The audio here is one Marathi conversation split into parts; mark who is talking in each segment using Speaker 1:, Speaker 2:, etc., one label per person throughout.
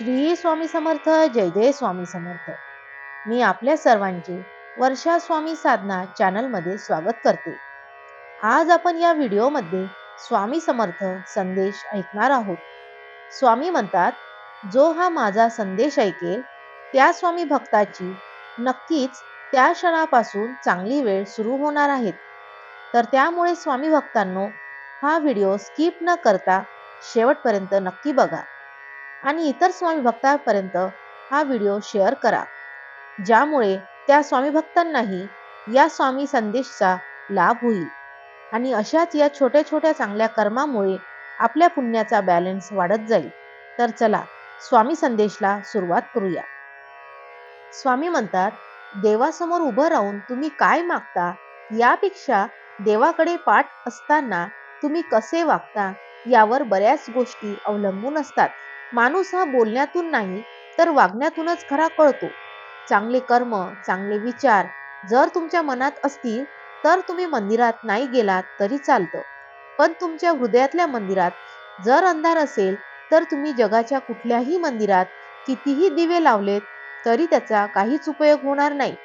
Speaker 1: श्री स्वामी समर्थ जय जय स्वामी समर्थ. मी आपल्या सर्वांचे वर्षा स्वामी साधना चॅनलमध्ये स्वागत करते. आज आपण या व्हिडिओमध्ये स्वामी समर्थ संदेश ऐकणार आहोत. स्वामी म्हणतात जो हा माझा संदेश ऐकेल त्या स्वामी भक्ताची नक्कीच त्या क्षणापासून चांगली वेळ सुरू होणार आहेत. तर त्यामुळे स्वामी भक्तांनो हा व्हिडिओ स्किप न करता शेवटपर्यंत नक्की बघा. आणि इतर स्वामी भक्तांपर्यंत हा व्हिडिओ शेअर करा. ज्यामुळे त्या स्वामी भक्तांनाही या स्वामी संदेशचा लाभ होईल. आणि अशाच या छोट्या छोट्या चांगल्या कर्मामुळे आपल्या पुण्याचा बॅलन्स वाढत जाईल. तर चला स्वामी संदेशला सुरुवात करूया. स्वामी म्हणतात देवासमोर उभं राहून तुम्ही काय मागता? यापेक्षा देवाकडे पाठ असताना तुम्ही कसे वागता? यावर बऱ्याच गोष्टी अवलंबून असतात. माणूस हा बोलण्यातून नाही तर वागण्यातूनच खरा कळतो. चांगले कर्म चांगले विचार जर तुमच्या मनात असतील तर तुम्ही मंदिरात नाही गेलात तरी चालतं. पण तुमच्या हृदयातल्या मंदिरात जर अंधार असेल तर तुम्ही जगाच्या कुठल्याही मंदिरात कितीही दिवे लावलेत तरी त्याचा काहीच उपयोग होणार नाही.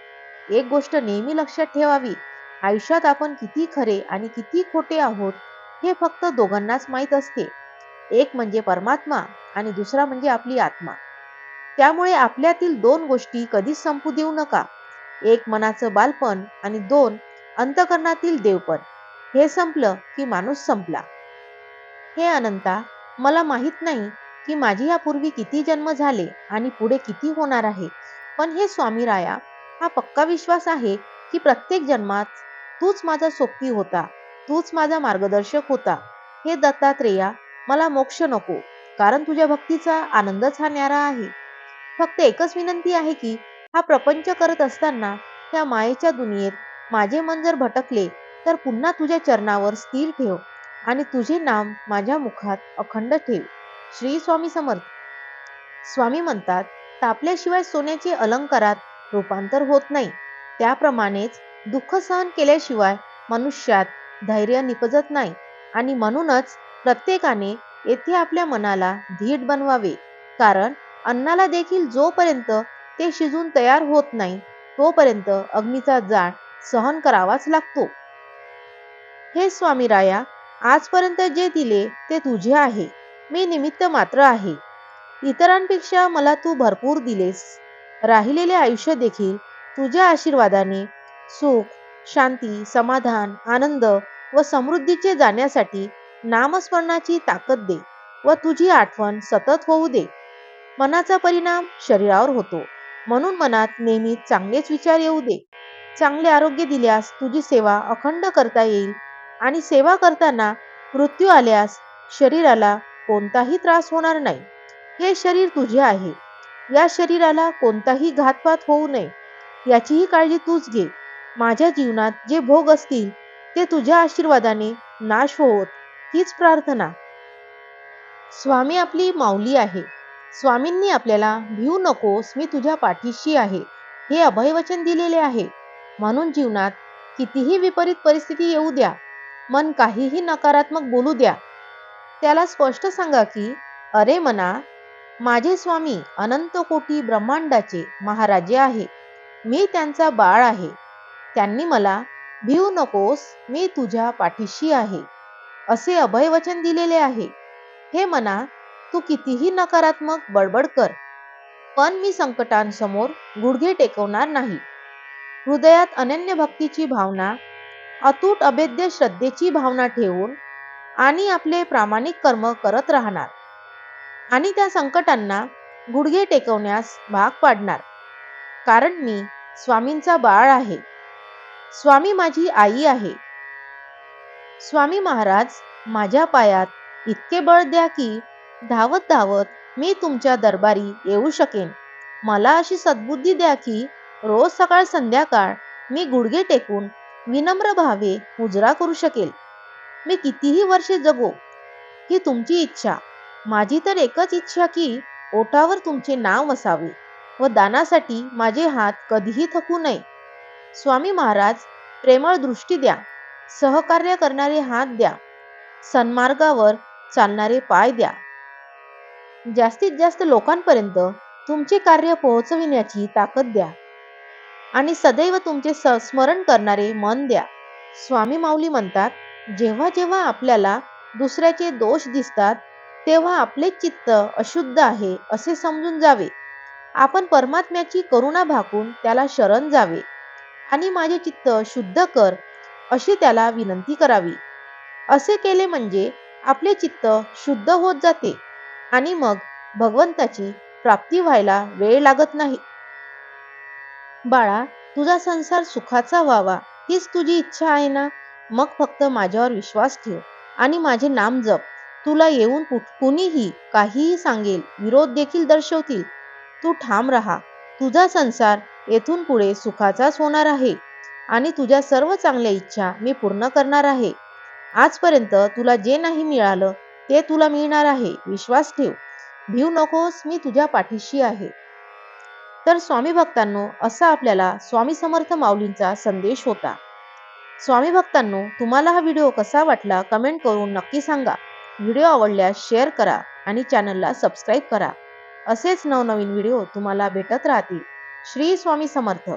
Speaker 1: एक गोष्ट नेहमी लक्षात ठेवावी आयुष्यात आपण किती खरे आणि किती खोटे आहोत हे फक्त दोघांनाच माहीत असते. एक म्हणजे परमात्मा आणि दुसरा म्हणजे आपली आत्मा. त्यामुळे आपल्यातील दोन गोष्टी कधीच संपू देऊ नका. एक मनाचं बालपण आणि दोन अंतकरणातील देवपण. हे संपलं की माणूस संपला. हे अनंता मला माहीत नाही की माझी यापूर्वी किती जन्म झाले आणि पुढे किती होणार आहे. पण हे स्वामी राया हा पक्का विश्वास आहे की प्रत्येक जन्मात तूच माझा सोबती होता तूच माझा मार्गदर्शक होता. हे दत्तात्रेया मला मोक्ष नको कारण तुझ्या भक्तीचा आनंदच हा न्यारा आहे. फक्त एकच विनंती आहे की हा प्रपंच करत असताना त्या मायेच्या दुनियेत माझे मन जर भटकले तर पुन्हा तुझ्या चरणावर स्थिर ठेव आणि तुझे नाम माझ्या मुखात अखंड ठेव. श्री स्वामी समर्थ. स्वामी म्हणतात तापल्याशिवाय सोन्याचे अलंकारात रूपांतर होत नाही. त्याप्रमाणेच दुःख सहन केल्याशिवाय मनुष्यात धैर्य निपजत नाही आणि म्हणूनच प्रत्येकाने येथे आपल्या मनाला धीट बनवावे. कारण अन्नाला देखील जोपर्यंत ते शिजून तयार होत नाही तोपर्यंत अग्नीचा जाळ सहन करावाच लागतो. हे स्वामी राया आजपर्यंत जे दिले ते तुझे आहे. मी निमित्त मात्र आहे. इतरांपेक्षा मला तू भरपूर दिलेस. राहिलेले आयुष्य देखील तुझ्या आशीर्वादाने सुख शांती समाधान आनंद व समृद्धीचे जाण्यासाठी नामस्मरणाची ताकद दे व तुझी आठवण सतत होऊ दे. मनाचा परिणाम शरीरावर होतो. म्हणून मनात नेहमी चांगलेच विचार येऊ दे. चांगले आरोग्य दिल्यास तुझी सेवा अखंड करता येईल आणि सेवा करताना मृत्यू आल्यास शरीराला कोणताही त्रास होणार नाही. हे शरीर तुझे आहे. या शरीराला कोणताही घातपात होऊ नये. याचीही काळजी तूच घे. माझ्या जीवनात जे भोग असतील ते तुझ्या आशीर्वादाने नाश होत. हीच प्रार्थना. स्वामी आपली माऊली आहे. स्वामींनी आपल्याला भिवू नकोस मी तुझ्या पाठीशी आहे. हे अभयवचन दिलेले आहे. म्हणून जीवनात कितीही विपरीत परिस्थिती येऊ द्या. मन काहीही नकारात्मक बोलू द्या. त्याला स्पष्ट सांगा की अरे मना माझे स्वामी अनंत कोटी ब्रह्मांडाचे महाराजे आहे. मी त्यांचा बाळ आहे. त्यांनी मला भिवू नकोस मी तुझ्या पाठीशी आहे. असे अभयवचन दिलेले आहे. हे मना तू कितीही नकारात्मक बडबड कर पण मी संकटांसमोर गुडघे टेकवणार नाही. हृदयात अनन्य भक्तीची भावना अतूट अभेद्य श्रद्धेची भावना ठेवून आणि आपले प्रामाणिक कर्म करत राहणार आणि त्या संकटांना गुडघे टेकवण्यास भाग पाडणार. कारण मी स्वामींचा बाळ आहे. स्वामी माझी आई आहे. स्वामी महाराज माझ्या पायात इतके बळ द्या की धावत धावत मी तुमच्या दरबारी येऊ शकेन. मला अशी सद्बुद्धी द्या की रोज सकाळ संध्याकाळ मी गुडघे टेकून विनम्र भावे मुजरा करू शकेल. मी कितीही वर्षे जगो ही तुमची इच्छा. माझी तर एकच इच्छा की ओठावर तुमचे नाव असावे व दानासाठी माझे हात कधीही थकू नये. स्वामी महाराज प्रेमळ दृष्टी द्या. सहकार्य करणारे हात द्या. सन्मार्गावर चालणारे पाय द्या. जास्तीत जास्त लोकांपर्यंत तुमचे कार्य पोहोचविण्याची ताकद द्या. आणि सदैव तुमचे स्मरण करणारे मन द्या. स्वामी माऊली म्हणतात जेव्हा जेव्हा आपल्याला दुसऱ्याचे दोष दिसतात तेव्हा आपले चित्त अशुद्ध आहे असे समजून जावे. आपण परमात्म्याची करुणा भाकून त्याला शरण जावे. आणि माझे चित्त शुद्ध कर अशी त्याला विनंती करावी. असे केले म्हणजे आपले चित्त शुद्ध होत जाते आणि मग भगवंताची प्राप्ती व्हायला वेळ लागत नाही. बाळा तुझा संसार सुखाचा व्हावा हीच तुझी इच्छा आहे ना? मग फक्त माझ्यावर विश्वास ठेव आणि माझे नाम जप. तुला येऊन कुणीही काहीही सांगेल विरोध देखील दर्शवतील. तू ठाम राहा. तुझा संसार येथून पुढे सुखाचाच होणार आहे. आणि तुझ्या सर्व चांगल्या इच्छा मी पूर्ण करणार आहे. आजपर्यंत तुला जे नाही मिळालं ते तुला मिळणार आहे. विश्वास ठेव. भिव नकोस मी तुझ्या पाठीशी आहे. तर स्वामी भक्तांनो असा आपल्याला स्वामी समर्थ माऊलींचा संदेश होता. स्वामी भक्तांनो तुम्हाला हा व्हिडिओ कसा वाटला कमेंट करून नक्की सांगा. व्हिडिओ आवडल्यास शेअर करा आणि चॅनलला सबस्क्राईब करा. असेच नवनवीन व्हिडिओ तुम्हाला भेटत राहतील. श्री स्वामी समर्थ.